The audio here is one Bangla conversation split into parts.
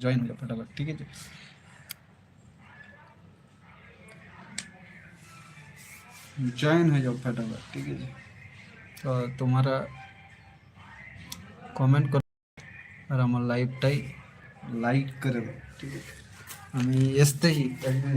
জয়েন হয়ে যাও ফটাফট ঠিক আছে জয়েন হয়ে যাও ফটাফট ঠিক আছে তো তোমরা কমেন্ট করো আর আমার লাইভটাই লাইক করে দাও ঠিক আছে আমি আসতেই একদিন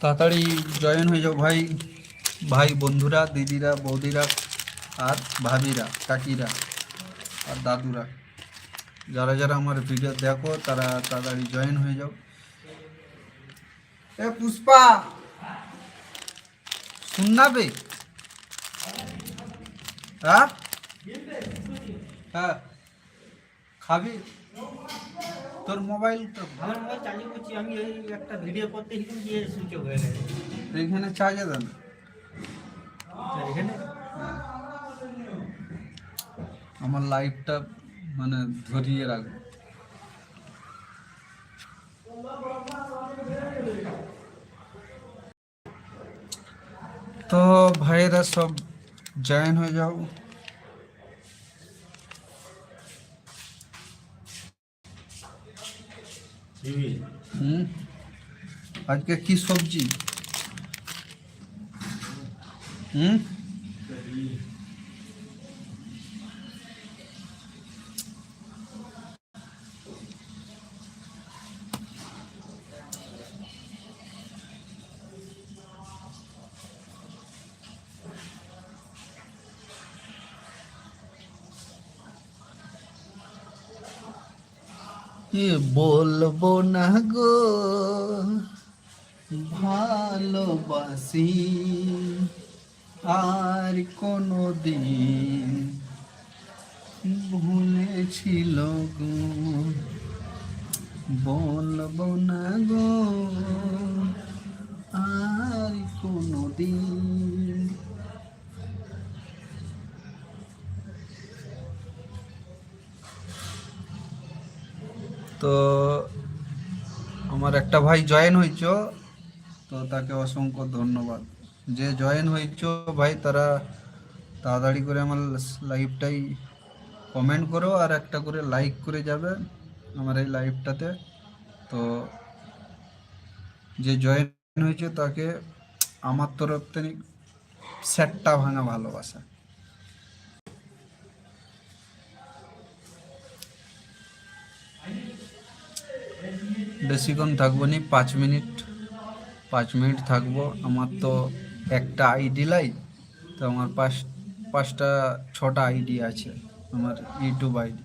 তাড়াতাড়ি জয়েন হয়ে যাও ভাই। ভাই বন্ধুরা, দিদিরা, বৌদিরা, আর ভাবিরা, কাকিরা, আর দাদুরা। যারা যারা আমার ভিডিও দেখো, তারা তাড়াতাড়ি জয়েন হয়ে যাও। এ পুষ্পা, শুননাবে? হ্যাঁ? হ্যাঁ। খাবি? তোর মোবাইল তো আমার মোবাইল চার্জিং করছি আমি এই একটা ভিডিও করতে গিয়ে গিয়ে সুইচ অফ হয়ে গেছে। এখানে চার্জে দেন। তো এখানে? আমার লাইফটা মানে ধরিয়ে রাখব তো ভাইয়েরা সব জয়েন হয়ে যাও। হুম? আজকে কি সবজি? হুম? বলব না গো? ভালোবাসি আর কোনো দিন ভুলেছিল গো। বলব না গো। তো আমার একটা ভাই জয়েন হয়েছ তো তাকে অসংখ্য ধন্যবাদ। যে জয়েন হয়েছ ভাই, তারা তাড়াতাড়ি করে আমার লাইভটাই কমেন্ট করো আর একটা করে লাইক করে যাবে আমার এই লাইভটাতে তো যে জয়েন হয়েছে তাকে আমার তরফ থেকে সেটটা ভাঙা ভালোবাসা। বেশিক্ষণ থাকব নি, পাঁচ মিনিট পাঁচ মিনিট থাকব। আমার তো একটা আইডি লাই, তো আমার পাঁচ, পাঁচটা, ছটা আইডি আছে, আমার ইউটিউব আইডি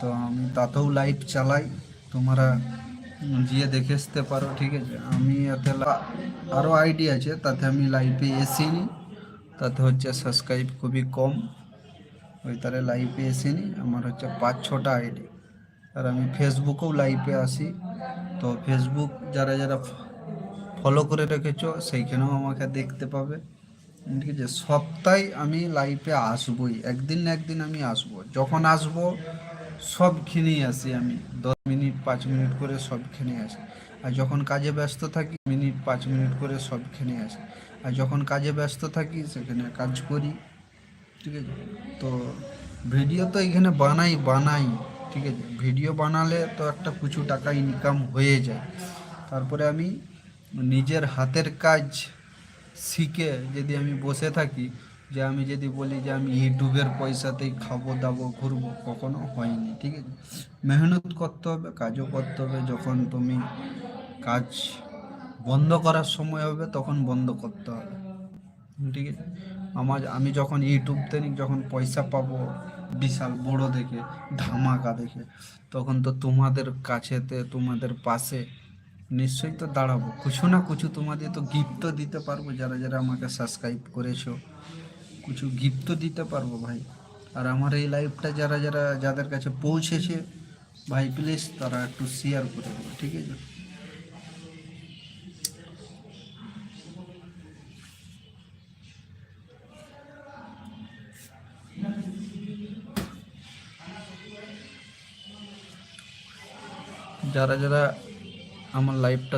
তো আমি তাতেও লাইভ চালাই, তোমরা গিয়ে দেখে আসতে পারো, ঠিক আছে? আমি এতে আরও আইডি আছে, তাতে আমি লাইভে এসিনি তাতে হচ্ছে সাবস্ক্রাইব খুবই কম, ওই তারে লাইভে এসিনি আমার হচ্ছে পাঁচ, ছটা আইডি আর আমি ফেসবুকেও লাইভে আসি তো ফেসবুক যারা যারা ফলো করে রেখেছো, সেইখানেও আমাকে দেখতে পাবে। ঠিক আছে? সপ্তাহে আমি লাইভে আসবই। একদিন না একদিন আমি আসব। যখন আসব, সবখানেই আসি আমি। দশ মিনিট, পাঁচ মিনিট করে সবখানে আসি। আর যখন কাজে ব্যস্ত থাকি, মিনিট, পাঁচ মিনিট করে সব সবখানে আসি। আর যখন কাজে ব্যস্ত থাকি, সেখানে কাজ করি। ঠিক আছে? তো ভিডিও তো এখানে বানাই বানাই। ঠিক আছে, ভিডিও বানালে তো একটা কিছু টাকা ইনকাম হয়ে যায়। তারপরে আমি নিজের হাতের কাজ শিখে যদি আমি বসে থাকি, যে আমি যদি বলি যে আমি ইউটিউবের পয়সাতেই খাব, দাবো, ঘুরবো, কখনো হয়নি, ঠিক আছে। মেহনত করতে হবে, কাজও করতে হবে, যখন তুমি কাজ বন্ধ করার সময় হবে, তখন বন্ধ করতে হবে, ঠিক আছে। আমার, আমি যখন ইউটিউব থেকে যখন পয়সা পাবো বিশাল বড় দেখে, ধামাকা দেখে। তখন তো তোমাদের কাছেতে, তোমাদের পাশে নিশ্চয়ই তো দাঁড়াবো। কিছু না কিছু তোমাদের তো গিফট তো দিতে পারব, যারা যারা আমাকে সাবস্ক্রাইব করেছ। কিছু গিফট তো দিতে পারব ভাই। আর আমার এই লাইভটা যারা যারা, যাদের কাছে পৌঁছেছে, ভাই প্লিজ তারা একটু শেয়ার করে দেবে ঠিক আছে? যারা যারা আমার লাইভটা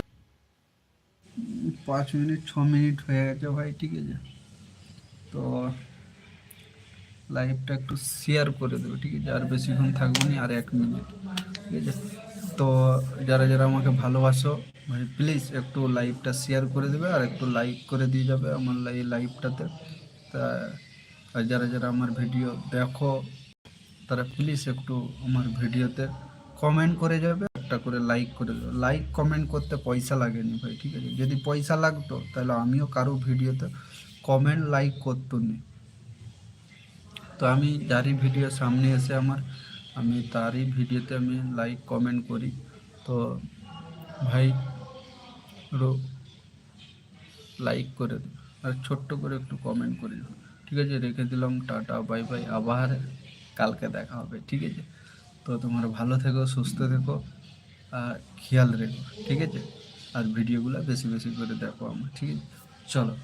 পাঁচ মিনিট, ছ মিনিট হয়ে গেছে ভাই, ঠিক আছে? তো লাইভটা একটু শেয়ার করে দেবে, ঠিক আছে? আর বেশিক্ষণ থাকব না, আর এক মিনিট, ঠিক আছে? তো যারা যারা আমাকে ভালোবাসো, ভাই প্লিজ একটু লাইভটা শেয়ার করে দেবে, আর একটু লাইক করে দিয়ে যাবে আমার এই লাইভটাতে তা, আর যারা যারা আমার ভিডিও দেখো, তারা প্লিজ একটু আমার ভিডিওতে কমেন্ট করে যাবে, একটা করে লাইক করে দেবে লাইক কমেন্ট করতে পয়সা লাগেনি ভাই, ঠিক আছে? যদি পয়সা লাগতো, তাহলে আমিও কারও ভিডিওতে কমেন্ট লাইক করতো নি। তো আমি যারই ভিডিও সামনে এসে আমার, আমি তারই ভিডিওতে আমি লাইক কমেন্ট করি। তো ভাই লাইক করে দিও আর ছোট্ট করে একটু কমেন্ট করে। দিও ঠিক আছে? রেখে দিলাম, টাটা বাই বাই আবার কালকে দেখা হবে, ঠিক আছে? তো তোমরা ভালো থেকো, সুস্থ থেকো, আর খেয়াল রেখো, ঠিক আছে? আর ভিডিওগুলো বেশি বেশি করে দেখো আমার, ঠিক আছে? চলো।